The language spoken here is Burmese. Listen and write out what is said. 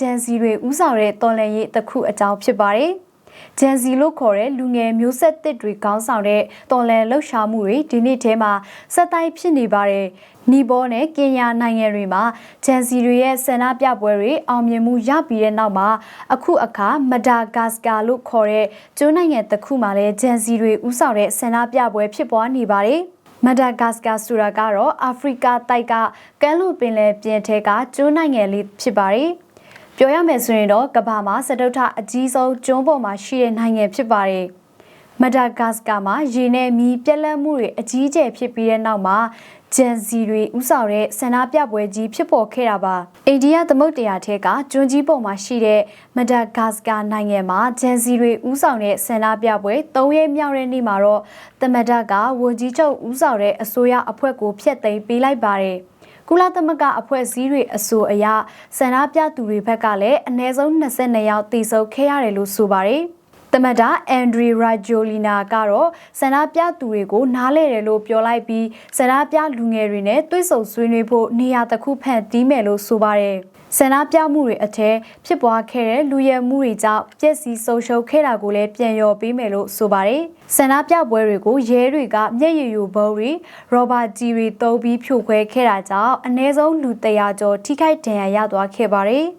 ဂျန်စီတွေဥဆောင်တဲ့တော်လှန်ရေးတစ်ခုအကြောင်းဖြစ်ပါတယ်။ဂျန်စီလို့ခေါ်တဲ့လူငယ်မျိုးဆက်သစ်တွေခေါင်းဆောင်တဲ့တော်လှန်လှုပ်ရှားမှုတွေဒီနေ့ထဲမှာစက်တိုင်းဖြစ်နေပါတယ်။နီဘောနဲ့ကင်ညာနိုင်ငံတွေမှာဂျန်စီတွေရဲ့ဆန္ဒပြပွဲတွေအောင်မြင်မှုရပြီးတဲ့နောက်မှာအခုအခါမဒါဂတ်စကာလို့ခေါ်တဲ့ကျွန်းနိုင်ငံတစ်ခုမှာလည်းဂျန်စီတွေဥဆောင်တဲ့ဆန္ဒပြပွဲဖြစ်ပွားနေပါတယ်။မဒါဂတ်စကာဆိုတာကတော့အာဖရိကတိုက်ကကမ်းလွန်ပင်လယ်ပြင်ထဲကကျွန်းနိုင်ငံလေးဖြစ်ပါတယ်။ ပြောရမယ်ဆိုရင်တော့ကမ္ဘာမှာစတုထအကြီးဆုံးကျွန်းပေါ်မှာရှိတဲ့နိုင်ငံဖြစ်ပါတယ်။မဒါဂတ်စကာမှာရေနဲ့မီးပြက်လက်မှုတွေအကြီးအကျယ်ဖြစ်ပြီးတဲ့နောက်မှာဂျန်စီတွေဥဆောင်တဲ့ဆန္ဒပြပွဲကြီးဖြစ်ပေါ်ခဲ့တာပါ။အိန္ဒိယသမုဒ္ဒရာထဲကကျွန်းကြီးပေါ်မှာရှိတဲ့မဒါဂတ်စကာနိုင်ငံမှာဂျန်စီတွေဥဆောင်တဲ့ဆန္ဒပြပွဲ၃ရက်မြောက်တဲ့နေ့မှာတော့သမဒကဝန်ကြီးချုပ်ဥဆောင်တဲ့အစိုးရအဖွဲ့ကိုဖျက်သိမ်းပေးလိုက်ပါတယ်။ ကုလသမဂ္ဂအဖွဲ့အစည်းတွေအဆိုအရဆန္ဒပြသူတွေဘက်ကလည်းအနည်းဆုံး22ယောက်တိစုပ်ခဲ့ရတယ်လို့ဆိုပါတယ်။တမတာအန်ဒရီရာဂျိုလီနာကတော့ဆန္ဒပြသူတွေကိုနားလဲတယ်လို့ပြောလိုက်ပြီးဆန္ဒပြလူငယ်တွေနဲ့တွေ့ဆုံဆွေးနွေးဖို့နေရာတစ်ခုဖန်တီးမယ်လို့ဆိုပါတယ်။ ဆန္ဒပြမှုတွေအထက်ဖြစ်ပွားခဲ့တဲ့လူရဲမှုတွေကြောင့်ပျက်စီးဆုံးရှုံးခဲ့တာကိုလည်းပြန်လျော်ပေးမယ်လို့ဆိုပါတယ်။ဆန္ဒပြပွဲတွေကိုရဲတွေကမျက်ရည်ယိုဘုံတွေရောဘာကြီးတွေတုံးပြီးဖြိုခွဲခဲ့တာကြောင့်အနည်းဆုံးလူ100ကျော်ထိခိုက်ဒဏ်ရာရသွားခဲ့ပါတယ်။